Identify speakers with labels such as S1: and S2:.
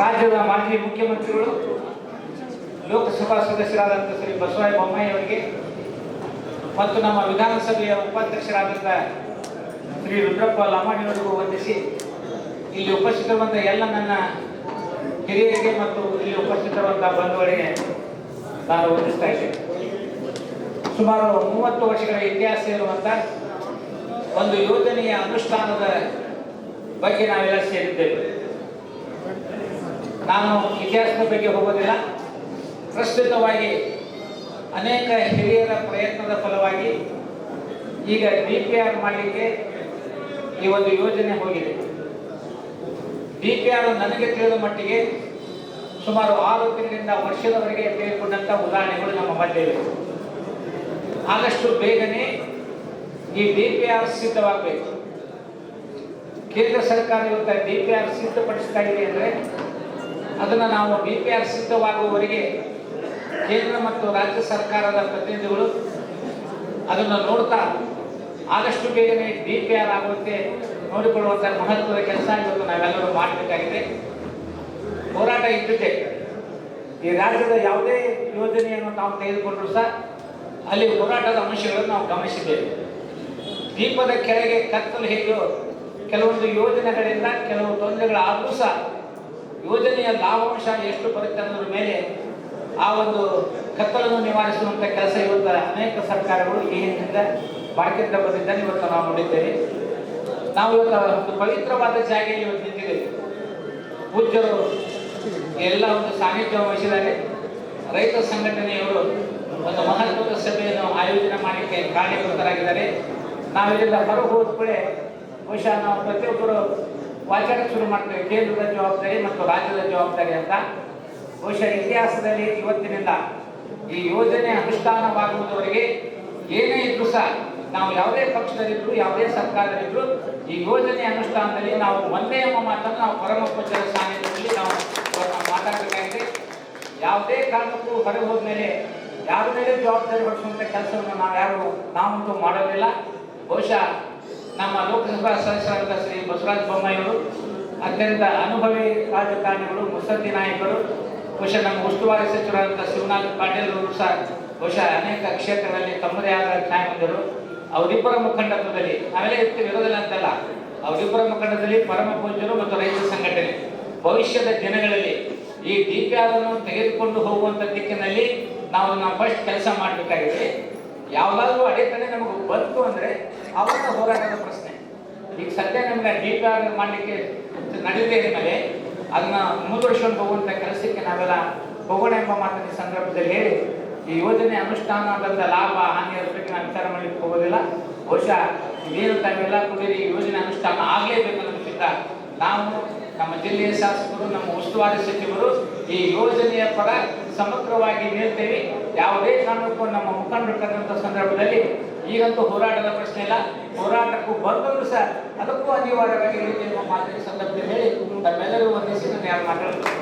S1: ರಾಜ್ಯದ ಮಾಜಿ ಮುಖ್ಯಮಂತ್ರಿಗಳು, ಲೋಕಸಭಾ ಸದಸ್ಯರಾದಂಥ ಶ್ರೀ ಬಸವರಾಯ ಬೊಮ್ಮಾಯಿ ಅವರಿಗೆ ಮತ್ತು ನಮ್ಮ ವಿಧಾನಸಭೆಯ ಉಪಾಧ್ಯಕ್ಷರಾದಂಥ ಶ್ರೀ ರುದ್ರಪ್ಪ ಲಮಾಣಿಯವರಿಗೂ ವಂದಿಸಿ ಇಲ್ಲಿ ಉಪಸ್ಥಿತರುವಂಥ ಎಲ್ಲ ನನ್ನ ಹಿರಿಯರಿಗೆ ಮತ್ತು ಇಲ್ಲಿ ಉಪಸ್ಥಿತರುವಂಥ ಬಂಧುಗಳಿಗೆ ನಾನು ವಂದಿಸ್ತಾ ಇದ್ದೇನೆ. ಸುಮಾರು ಮೂವತ್ತು ವರ್ಷಗಳ ಇತಿಹಾಸ ಇರುವಂಥ ಒಂದು ಯೋಜನೆಯ ಅನುಷ್ಠಾನದ ಬಗ್ಗೆ ನಾವೆಲ್ಲ ಸೇರಿದ್ದೇವೆ. ನಾನು ಇತಿಹಾಸದ ಬಗ್ಗೆ ಹೋಗೋದಿಲ್ಲ. ಪ್ರಸ್ತುತವಾಗಿ ಅನೇಕ ಹಿರಿಯರ ಪ್ರಯತ್ನದ ಫಲವಾಗಿ ಈಗ ಡಿ ಪಿ ಆರ್ ಮಾಡಲಿಕ್ಕೆ ಈ ಒಂದು ಯೋಜನೆ ಹೋಗಿದೆ. ಡಿ ಪಿ ಆರ್ ನನಗೆ ತಿಳಿದ ಮಟ್ಟಿಗೆ ಸುಮಾರು ಆರು ತಿಂಗಳಿಂದ ವರ್ಷದವರೆಗೆ ತೆಗೆದುಕೊಂಡಂಥ ಉದಾಹರಣೆಗಳು ನಮ್ಮ ಮಧ್ಯೆ ಇವೆ ಆದಷ್ಟು ಬೇಗನೆ ಈ ಡಿ ಪಿ ಆರ್ ಸಿದ್ಧವಾಗಬೇಕು. ಕೇಂದ್ರ ಸರ್ಕಾರ ಇವತ್ತು ಡಿ ಪಿ ಆರ್ ಸಿದ್ಧಪಡಿಸ್ತಾ ಇದೆ ಅಂದರೆ ಅದನ್ನು ನಾವು ಬಿ ಪಿ ಆರ್ ಸಿದ್ಧವಾಗುವವರಿಗೆ ಕೇಂದ್ರ ಮತ್ತು ರಾಜ್ಯ ಸರ್ಕಾರದ ಪ್ರತಿನಿಧಿಗಳು ಅದನ್ನು ನೋಡ್ತಾ ಆದಷ್ಟು ಬೇಗನೆ ಬಿ ಪಿ ಆರ್ ಆಗುವಂತೆ ನೋಡಿಕೊಳ್ಳುವಂಥ ಮಹತ್ವದ ಕೆಲಸ ಇವತ್ತು ನಾವೆಲ್ಲರೂ ಮಾಡಬೇಕಾಗಿದೆ. ಹೋರಾಟ ಇದ್ದಿದೆ ಈ ರಾಜ್ಯದ ಯಾವುದೇ ಯೋಜನೆಯನ್ನು ನಾವು ತೆಗೆದುಕೊಂಡ್ರು ಸಹ ಅಲ್ಲಿ ಹೋರಾಟದ ಅಂಶಗಳನ್ನು ನಾವು ಗಮನಿಸಿದ್ದೇವೆ. ದೀಪದ ಕೆಳಗೆ ಕತ್ತಲು ಹೇಗೋ ಕೆಲವೊಂದು ಯೋಜನೆಗಳಿಂದ ಕೆಲವು ತೊಂದರೆಗಳಾದರೂ ಸಹ ಯೋಜನೆಯ ಲಾಭಾಂಶ ಎಷ್ಟು ಬರುತ್ತೆ ಅನ್ನೋದ್ರ ಮೇಲೆ ಆ ಒಂದು ಕತ್ತಲನ್ನು ನಿವಾರಿಸುವಂಥ ಕೆಲಸ ಇವತ್ತು ಅನೇಕ ಸರ್ಕಾರಗಳು ಈ ಹಿಂದಿನಿಂದ ಮಾಡ್ಕೊಂತ ಬಂದಿದ್ದಾನೆ ಇವತ್ತು ನಾವು ನೋಡಿದ್ದೇವೆ. ನಾವು ಇವತ್ತು ಒಂದು ಪವಿತ್ರವಾದ ಜಾಗೆಯಲ್ಲಿ ಇವತ್ತು ನಿಂತಿದ್ದೇವೆ. ಪೂಜ್ಯರು ಎಲ್ಲ ಒಂದು ಸಾನ್ನಿಧ್ಯ ವಹಿಸಿದ್ದಾರೆ. ರೈತ ಸಂಘಟನೆಯವರು ಒಂದು ಮಹತ್ವದ ಸಭೆಯನ್ನು ಆಯೋಜನೆ ಮಾಡಲಿಕ್ಕೆ ಕಾರ್ಯಕರ್ತರಾಗಿದ್ದಾರೆ. ನಾವಿಲ್ಲಿಂದ ಹೊರಗೆ ಹೋದ ಬಹುಶಃ ನಾವು ಪ್ರತಿಯೊಬ್ಬರು ವಾಚನ ಶುರು ಮಾಡ್ತೇವೆ. ಕೇಂದ್ರದ ಜವಾಬ್ದಾರಿ ಮತ್ತು ರಾಜ್ಯದ ಜವಾಬ್ದಾರಿ ಅಂತ ಬಹುಶಃ ಇತಿಹಾಸದಲ್ಲಿ ಇವತ್ತಿನಿಂದ ಈ ಯೋಜನೆ ಅನುಷ್ಠಾನವಾಗುವುದವರೆಗೆ ಏನೇ ಇದ್ರೂ ಸಹ ನಾವು ಯಾವುದೇ ಪಕ್ಷದಲ್ಲಿದ್ರು, ಯಾವುದೇ ಸರ್ಕಾರದಲ್ಲಿದ್ರು ಈ ಯೋಜನೆ ಅನುಷ್ಠಾನದಲ್ಲಿ ನಾವು ಒಂದೇ ಎಂಬ ಮಾತನ್ನು ನಾವು ಪರಮೋಪಚಾರ ಸಾನ್ನಿಧ್ಯದಲ್ಲಿ ನಾವು ಮಾತಾಡಬೇಕಾಗಿದೆ. ಯಾವುದೇ ಕಾರಣಕ್ಕೂ ಹೊರಗೆ ಹೋದ್ಮೇಲೆ ಯಾರ ಮೇಲೆ ಜವಾಬ್ದಾರಿ ಹೊರಿಸುವಂಥ ಕೆಲಸವನ್ನು ನಾವು ಯಾರು ನಾವಂತೂ ಮಾಡೋದಿಲ್ಲ. ಬಹುಶಃ ನಮ್ಮ ಲೋಕಸಭಾ ಸದಸ್ಯರಾದ ಶ್ರೀ ಬಸವರಾಜ ಬೊಮ್ಮಾಯಿಯವರು, ಅತ್ಯಂತ ಅನುಭವಿ ರಾಜಕಾರಣಿಗಳು ಮುತ್ಸದ್ದಿ ನಾಯಕರು, ಬಹುಶಃ ನಮ್ಮ ಉಸ್ತುವಾರಿ ಸಚಿವರಾದಂಥ ಶಿವನಾಥ್ ಪಾಟೀಲ್ ಅವರು ಸಹ ಬಹುಶಃ ಅನೇಕ ಕ್ಷೇತ್ರಗಳಲ್ಲಿ ತಮ್ಮದೇ ಆದ ಛಾಯೆ ಹೊಂದಿರು ಅವರಿಬ್ಬರ ಮುಖಂಡತ್ವದಲ್ಲಿ, ಆಮೇಲೆ ಇರ್ತೀವಿ ಇರೋದಿಲ್ಲ ಅಂತಲ್ಲ, ಅವರಿಬ್ಬರ ಮುಖಂಡದಲ್ಲಿ ಪರಮ ಪೂಜ್ಯರು ಮತ್ತು ರೈತ ಸಂಘಟನೆ. ಭವಿಷ್ಯದ ದಿನಗಳಲ್ಲಿ ಈ ಡಿ ಆರನ್ನು ತೆಗೆದುಕೊಂಡು ಹೋಗುವಂಥ ದಿಕ್ಕಿನಲ್ಲಿ ನಾವು ನಾವು ಫಸ್ಟ್ ಕೆಲಸ ಮಾಡಬೇಕಾಗಿದೆ. ಯಾವುದಾದ್ರೂ ಅಡೆತಡೆ ನಮಗೆ ಬಂತು ಅಂದರೆ ಅವಾಗ ಹೋರಾಟದ ಪ್ರಶ್ನೆ. ಈಗ ಸದ್ಯ ನಮ್ಗೆ ಡಿ ಮಾಡಲಿಕ್ಕೆ ನಡೀದೇ ಮೇಲೆ ಅದನ್ನ ಮುಂದುವರಿಸ್ಕೊಂಡು ಹೋಗುವಂಥ ಕೆಲಸಕ್ಕೆ ನಾವೆಲ್ಲ ಹೋಗೋಣ ಎಂಬ ಮಾತಿನ ಸಂದರ್ಭದಲ್ಲಿ ಹೇಳಿ, ಈ ಯೋಜನೆ ಅನುಷ್ಠಾನದ ಲಾಭ ಹಾನಿಯ ಬಗ್ಗೆ ನಾನು ವಿಚಾರ ಮಾಡಲಿಕ್ಕೆ ಹೋಗೋದಿಲ್ಲ. ಬಹುಶಃ ಇದೇನು ತಾವೆಲ್ಲ ಕೂಡಿರಿ ಈ ಯೋಜನೆ ಅನುಷ್ಠಾನ ಆಗಲೇಬೇಕು ಅನ್ನೋದಕ್ಕಿಂತ ನಾವು ನಮ್ಮ ಜಿಲ್ಲೆಯ ಶಾಸಕರು, ನಮ್ಮ ಉಸ್ತುವಾರಿ ಸಚಿವರು ಈ ಯೋಜನೆಯ ಪರ ಸಮಗ್ರವಾಗಿ ನಿಲ್ತೇವೆ ಯಾವುದೇ ಕಾರಣಕ್ಕೂ ನಮ್ಮ ಮುಖಂಡರು ಕರೆದಂಥ ಸಂದರ್ಭದಲ್ಲಿ ಈಗಂತೂ ಹೋರಾಟದ ಪ್ರಶ್ನೆ ಇಲ್ಲ. ಹೋರಾಟಕ್ಕೂ ಬಂದರೂ ಸಹ ಅದಕ್ಕೂ ಅನಿವಾರ್ಯವಾಗಿ ಮಾತಿನ ಸಂದರ್ಭದಲ್ಲಿ ಹೇಳಿ ತಮ್ಮೆಲ್ಲರೂ ವಂದಿಸಿ ನಾನು ಯಾರು ಮಾತಾಡೋದು?